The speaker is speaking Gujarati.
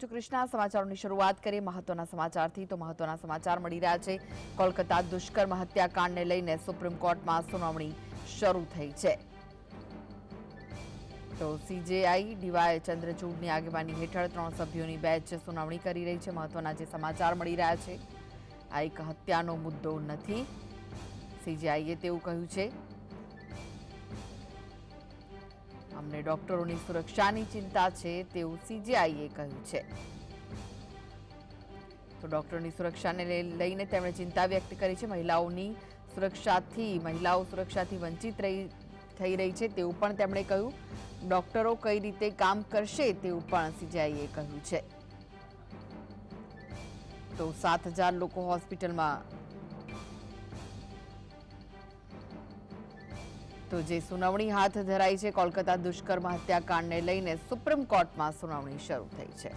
છું કૃષ્ણા સમાચારોની શરૂઆત કરીએ મહત્વના સમાચારથી. તો મહત્વના સમાચાર મળી રહ્યા છે. કોલકાતા દુષ્કર્મ હત્યાકાંડને લઈને સુપ્રીમ કોર્ટમાં સુનાવણી શરૂ થઈ છે. તો સીજેઆઈ ડીવાય ચંદ્રચૂડની આગેવાની હેઠળ ત્રણ સભ્યોની બેચ સુનાવણી કરી રહી છે. મહત્વના જે સમાચાર મળી રહ્યા છે, આ એક હત્યાનો મુદ્દો નથી. સીજેઆઈએ તેવું કહ્યું છે. અમને ડોક્ટરોની સુરક્ષાની ચિંતા છે તેવું સીજીઆઈએ કહ્યું છે. તો ડોક્ટરોની સુરક્ષાને લઈ- લઈને તેમણે ચિંતા વ્યક્ત કરી છે. મહિલાઓની સુરક્ષાથી, મહિલાઓ સુરક્ષાથી વંચિત રહી, થઈ રહી છે તેવું પણ તેમણે કહ્યું. ડોક્ટરો કઈ રીતે કામ કરશે તેવું પણ સીજીઆઈએ કહ્યું છે. તો સાત હજાર લોકો હોસ્પિટલમાં તો જે સુનાવણી હાથ ધરાઈ છે, કોલકાતા દુષ્કર્મ હત્યાકાંડને લઈને સુપ્રીમ કોર્ટમાં સુનાવણી શરૂ થઈ છે.